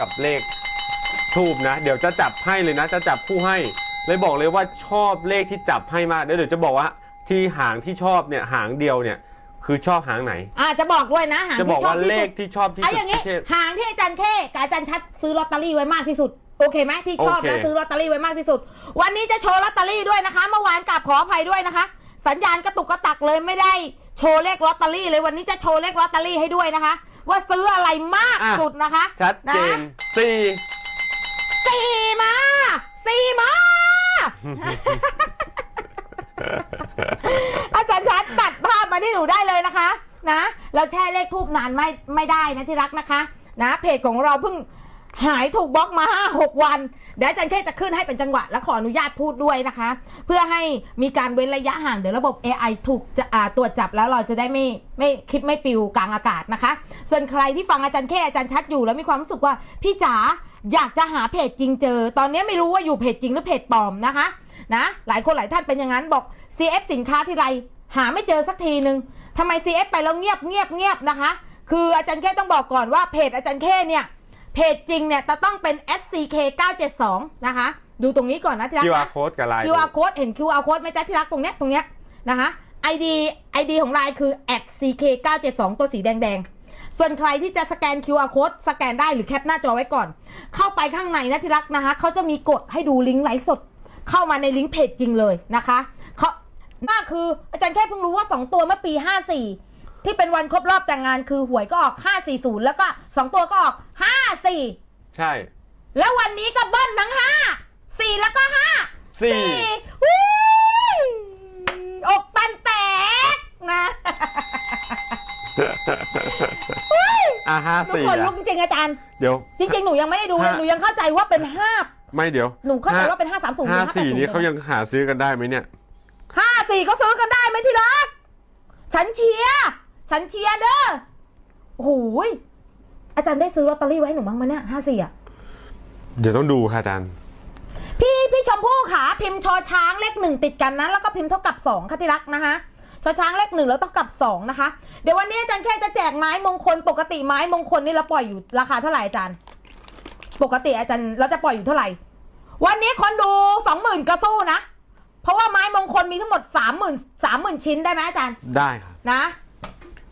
กับเลขทูบนะ เดี๋ยวจะจับให้เลยนะ จะจับคู่ให้ เลยบอกเลยว่าชอบเลขที่จับให้มากเดี๋ยวเดี๋ยวจะบอกว่าที่หางที่ชอบเนี่ยหางเดียวเนี่ย คือชอบหางไหน อ่าจะบอกด้วยนะหางจะบอกที่ชว่าที่เลสุขดที่ชอบที่ไอ้สุอดย่างนี้พิเช่น หางที่อาจารย์เข้กับอาจารย์ชัดซื้อลอตเตอรี่ไว้มากที่สุด โอเคไหมที่ชอบโอเค และซื้อลอตเตอรี่ไว้มากที่สุด วันนี้จะโชว์ลอตเตอรี่ด้วยนะคะ เมื่อวานกราบขออภัยด้วยนะคะ สัญญาณกระตุกกระตักเลยไม่ได้โชว์เลขลอตเตอรี่เลยวันนี้จะโชว์เลขลอตเตอรี่ให้ด้วยนะคะ ว่าซื้ออะไรมากอะ สุดนะคะชัดเจนนะสี่สี่มาสี่มา อาจารย์ชัดตัดภาพมาที่หนูได้เลยนะคะ นะ เราแช่เลขทูบนานไม่ไม่ได้นะที่รักนะคะ นะ เพจของเราเพิ่ง หายถูกบล็อกมาห้าหกวัน เดี๋ยวอาจารย์แค่จะขึ้นให้เป็นจังหวะและขออนุญาตพูดด้วยนะคะ เพื่อให้มีการเว้นระยะห่างเดี๋ยวระบบ AI ถูกจะตรวจจับแล้วเราจะได้ไม่ไม่คลิปไม่ปิวกลางอากาศนะคะ ส่วนใครที่ฟังอาจารย์แค่อาจารย์ชัดอยู่แล้วมีความรู้สึกว่าพี่จ๋าอยากจะหาเพจจริงเจอ ตอนนี้ไม่รู้ว่าอยู่เพจจริงหรือเพจปลอมนะคะนะหลายคนหลายท่านเป็นอย่างนั้นบอก CF สินค้าที่ไรหาไม่เจอสักทีนึงทำไม CF ไปแล้วเงียบเงียบเงียบนะคะ คืออาจารย์แค่ต้องบอกก่อนว่าเพจอาจารย์แค่เนี่ย เพจจริงเนี่ยจะต้องเป็น SCK 972 นะคะ ดูตรงนี้ก่อนนะที่รัก QR นะ code กับไลน์ QR code เห็น QR code ไหมจ๊ะที่รักตรงเนี้ยตรงเนี้ยนะคะ ID ID ของไลน์คือ @ck 972 ตัวสีแดงๆ ส่วนใครที่จะสแกน QR code สแกนได้หรือแคปหน้าจอไว้ก่อน เข้าไปข้างในนะที่รักนะคะเขาจะมีกดให้ดูลิงก์ไลฟ์สด เข้ามาในลิงก์เพจจริงเลยนะคะเขาน่าคืออาจารย์แค่เพิ่งรู้ว่า 2 ตัวเมื่อปี 54 ที่เป็นวันครบรอบแต่งงานคือหวยก็ออก 540 แล้วก็ 2 ตัวก็ออก 54ใช่ แล้ววันนี้ก็เบิ้ลทั้งห้าสี่แล้วก็ห้าสี่ อุ้ยอกปันแตกนะอะห้าทุกสี่คนอะลุกจริงๆอาจารย์ เดี๋ยว จริงๆ หนูยังไม่ได้ดูเลยห้า หนูยังเข้าใจว่าเป็นห้าไม่เดี๋ยวหนูเข้าใจว่าเป็นห้าสามศูนย์ห้าสี่นี้เขายังหาซื้อกันได้ไหมเนี่ย ห้าสี่ก็ซื้อกันได้ไหมที่รัก ฉันเชียร์ฉันเชียร์เด้อโอ้โหย อาจารย์ได้ซื้อลอตเตอรี่ไว้ให้หนูบ้างไหมเนี่ยห้าสี่อะ เดี๋ยวต้องดูค่ะอาจารย์ พี่พี่ชมพู่ขาพิมพ์ชอช้างเลขหนึ่งติดกันนะ แล้วก็พิมพ์เท่ากับสองค่ะที่รักนะคะชอช้างเลขหนึ่งแล้วต้องกับสองนะคะ เดี๋ยววันนี้อาจารย์แค่จะแจกไม้มงคล ปกติไม้มงคลนี่เราปล่อยอยู่ราคาเท่าไหร่อาจารย์ ปกติอาจารย์เราจะปล่อยอยู่เท่าไหร่ วันนี้คนดูสองหมื่นก็สู้นะ เพราะว่าไม้มงคลมีทั้งหมดสามหมื่นสามหมื่นชิ้นได้ไหมอาจารย์ ได้ค่ะนะ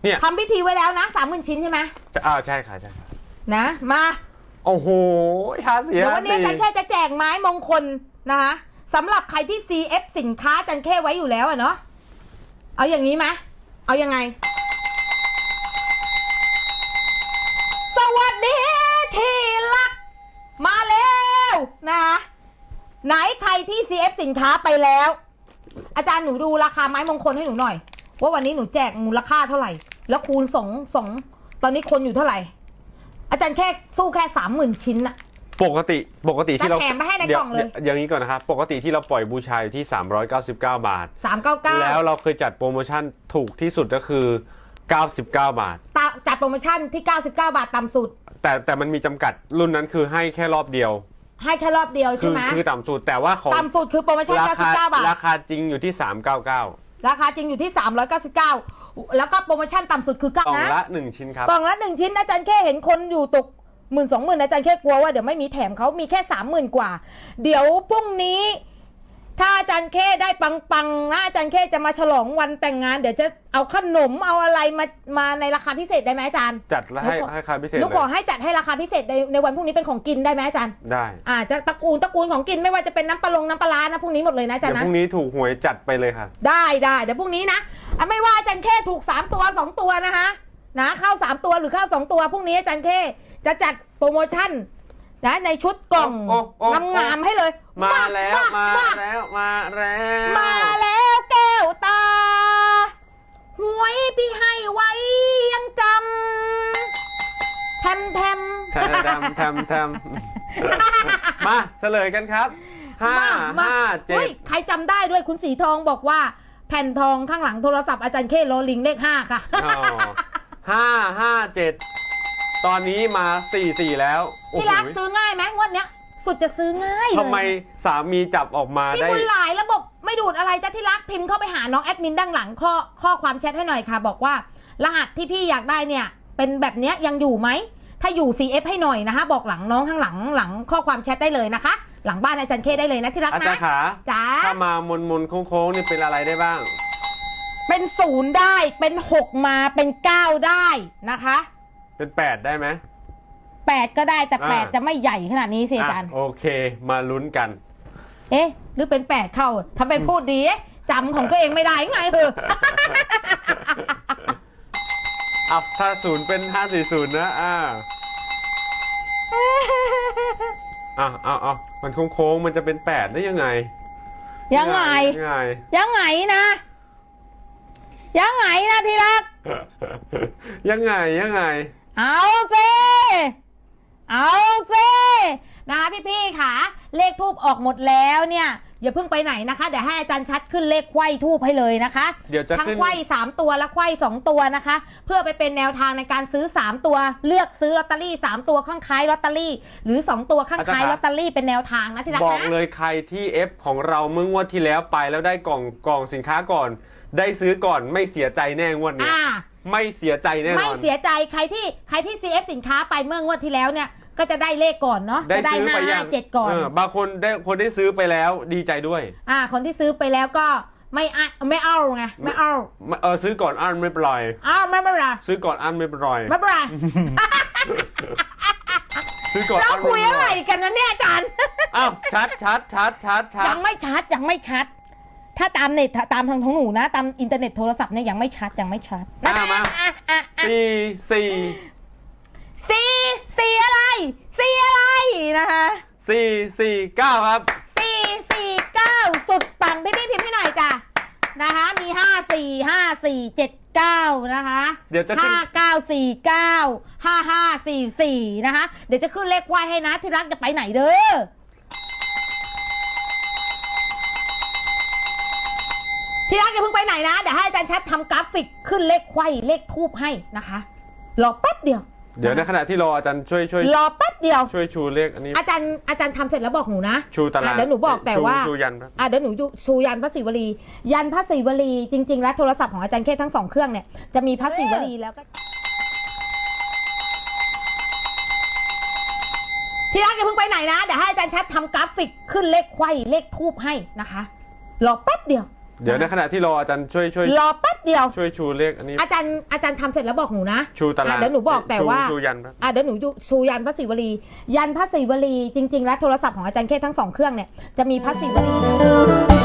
เนี่ยทำพิธีไว้แล้วนะสามหมื่นชิ้นใช่ไหมจะอ่าใช่ค่ะใช่ค่ะนะ มาโอ้โหห้าสี่เดี๋ยวห้าวันนี้สี่อาจารย์แค่จะแจกไม้มงคลนะคะสำหรับใครที่ CF สินค้าอาจารย์แค่ไว้อยู่แล้วอะเนาะเอาอย่างนี้ไหมเอายังไง สวัสดีที่รัก มาแล้วนะคะไหนใครที่ CF สินค้าไปแล้ว อาจารย์หนูดูราคาไม้มงคลให้หนูหน่อย ว่าวันนี้หนูแจกมูลค่าเท่าไหร่ แล้วคูณสองสองตอนนี้คนอยู่เท่าไหร่ อาจารย์แค่สู้แค่สามหมื่นชิ้นอะ ปกติปกติที่เราจะแถมมาให้ในดี๋วกล่องเลย ดี๋วอย่างนี้ก่อนนะครับ ปกติที่เราปล่อยบูชาอยู่ที่ 399 บาท สามเก้าเก้าแล้วเราเคยจัดโปรโมชั่นถูกที่สุดก็คือ 99 บาท จัดโปรโมชั่นที่ 99 บาทต่ำสุด แต่แต่มันมีจำกัดรุ่นนั้นคือให้แค่รอบเดียว ให้แค่รอบเดียวคืใช่ไหมคือต่ำสุดแต่ว่าของต่ำสุดคือโปรโมชั่น ราคา99บาท ราคาจริงอยู่ที่ 399 ราคาจริงอยู่ที่ 399 แล้วก็โปรโมชั่นต่ำสุดคือกล่องนะละ1ชิ้นครับ กล่องละหนึ่งชิ้นอาจารย์แค่เห็นคนอยู่ตกหมื่นสองหมื่นอาจารย์แค่กลัวว่าเดี๋ยวไม่มีแถมเขามีแค่สามหมื่นกว่า เดี๋ยวพรุ่งนี้ ถ้าอาจารย์แค่ได้ปังปังๆนะอาจารย์แค่จะมาฉลองวันแต่งงาน เดี๋ยวจะเอาขนมเอาอะไรมามาในราคาพิเศษได้ไหมอาจารย์ จัดแล้วให้หนูขอ ให้ค่าพิเศษหนูเลขอยให้จัดให้ราคาพิเศษในในวันพรุ่งนี้เป็นของกินได้ไหมอาจารย์ได้อ่าจะตระกูลตระกูลของกินไม่ว่าจะเป็นน้ำปลาลงน้ำปลาร้านะพรุ่งนี้หมดเลยนะอาจารเดี๋ยวย์พนะรุ่งนี้ถูกหวยจัดไปเลยค่ะ ได้ได้เดี๋ยวพรุ่งนี้นะ อะไม่ว่าอาจารย์แค่ถูกสามตัวสองตัวนะคะนะเข้าสามตัวหรือเข้าสองตัวพรุ่งนี้อาจารย์แค่จะจัดโปรโมชั่นนะในชุดกล่องโอ้โอ้โอ้ งามๆให้เลยมาแล้ว มามามาแล้วมาแล้วมาแล้วแก้วตาหวยพี่ให้ไว้ยังจำแทมแทมแทมแทมแทมแทมมาเฉลยกันครับห้ามาห้าเจ็ฮ้ดยใครจำได้ด้วยคุณสีทองบอกว่า แผ่นทองข้างหลังโทรศัพท์อาจารย์เคโรลิงเลขห้าค่ะอ๋อห้าห้าเจ็ดตอนนี้มาสี่สี่แล้วโอ้ที่โหรักซื้อง่ายไหมงวันเนี้ย สุดจะซื้อง่ายเลยทำไมสามีจับออกมาพี่ได้ บุญหลายระบบไม่ดูดอะไรจ้ะที่รักพิมพ์เข้าไปหาน้องแอดมินด้านหลังข้อข้อความแชทให้หน่อยค่ะ บอกว่า รหัสที่พี่อยากได้เนี่ย เป็นแบบเนี้ยยังอยู่ไหม ถ้าอยู่ CF ให้หน่อยนะคะบอกหลังน้องข้างหลังหลังข้อความแชทได้เลยนะคะ หลังบ้านอาจารย์เคได้เลยนะที่รักอาจารนะย์ขาจ๋าถ้ามามนมนๆโค้งๆนี่เป็นอะไรได้บ้าง เป็นศูนย์ได้เป็นหกมาเป็นเก้าได้นะคะเป็นแปดได้ไหม แปดก็ได้แต่แปดอ่า จะไม่ใหญ่ขนาดนี้สิอาจารย์ อะโอเค มาลุ้นกัน เอ๊ะ หรือเป็นแปดเข้าทำเป็นพูดดีเอ๊ะจำของตัวเองไม่ได้ไงเออ อะถ้าศูนย์เป็นห้าสี่ศูนย์นะอ่า อะเอาเอามันโค้งๆมันจะเป็นแปดได้ยังไง ยังไง ยังไงยังไงนะ ยังไงนะที่รัก ยังไงยังไง เอาสิเอาสินะคะพี่ๆค่ะ เลขทูบออกหมดแล้วเนี่ย อย่าเพิ่งไปไหนนะคะเดี๋ยวให้อาจารย์ชัดขึ้นเลขไขว้ทูบให้เลยนะคะเดี๋ยวจะทั้งขึ้น ไขว้สามตัวและไขว้สองตัวนะคะ เพื่อไปเป็นแนวทางในการซื้อสามตัว เลือกซื้อลอตเตอรี่สามตัวข้างท้ายลอตเตอรี่ หรือสองตัวข้างท้ายลอตเตอรี่เป็นแนวทางนะที่รักบอกนะ เลยใครที่เอฟของเราเมื่องวดที่แล้วไปแล้วได้กล่องกล่องสินค้าก่อน ได้ซื้อก่อนไม่เสียใจแน่งวดนี้อ่า ไม่เสียใจแน่นไม่อน เสียใจใครที่ใครที่ CF สินค้าไปเมื่องวดที่แล้วเนี่ย ก็จะได้เลขก่อนเนาะได้จะได้ซื้อห้าไปยัห้างเจ็ดก่อน เบางคนได้คนได้ซื้อไปแล้วดีใจด้วยอ่า คนที่ซื้อไปแล้วก็ไม่อะไม่เอาไงไม่เอาเออซื้อก่อนอันไม่เป็นไรอ้าวไม่ไม่เป็นไรซื้อก่อนอันไม่เป็นไรไม่เป็นไรซื้อก่อนเราอันคุยม่อะเป็นไรกันนะเนี่ยอาจารย์ อ้าวชัดชัดชัดชัดชัยัดงไม่ชัดยังไม่ชัด ถ้าตามเน็ตตามทางของหนูนะ ตามอินเทอร์เน็ตโทรศัพท์เนี่ยยังไม่ชัดยังไม่ชัดอะมาอะอะอะสี่สี่สีสีอะไร สีอะไรนะคะสี่สี่เก้าครับ สี่สี่เก้าสุดปังพี่พี่พิมพ์ให้หน่อยจ้ะนะคะ มีห้าสี่ห้าสี่เจ็ดเก้านะคะเดี๋ยวจะขึ้น ห้าเก้าสี่เก้าห้าห้าสี่สี่นะคะ เดี๋ยวจะขึ้นเลขไหวให้นะที่รักจะไปไหนเด้อที่รักอย่าเพิ่งไปไหนนะ เดี๋ยวให้อาจารย์ชัดทำกราฟิกขึ้นเลขไขว้เลขทูบให้นะคะ รอแป๊บเดียว เดี๋ยวในขณะที่รออาจารย์ช่วยช่วย รอแป๊บ เดียว ช่วยชูเลขอันนี้ อาจารย์อาจารย์ทำเสร็จแล้วบอกหนูนะชูตารางอะเดี๋ยวหนูบอกแต่ชูว่าชูยันครับอะเดี๋ยวหนูดูชูยันพระศิวลี ยันพระศิวลีจริง ๆ แล้วโทรศัพท์ของอาจารย์แค่ทั้งสองเครื่องเนี่ยจะมีพระศิวลีแล้วก็ที่รักอย่าเพิ่งไปไหนนะเดี๋ยวให้อาจารย์ชัดทำกราฟิกขึ้นเลขไขว้เลขทูบให้นะคะรอแป๊บเดียว เดี๋ยวในขณะที่รออาจารย์ช่วยช่วยรอแป๊บเดียว ช่วยชูเลขอันนี้ อาจารย์อาจารย์ทำเสร็จแล้วบอกหนูนะชูตารางอะเดี๋ยวหนูบอกแต่ชูว่าชูยันครับอะเดี๋ยวหนูดูชูยันพระศิวลี ยันพระศิวลีจริง ๆ แล้วโทรศัพท์ของอาจารย์แค่ทั้งสองเครื่องเนี่ยจะมีพระศิวลี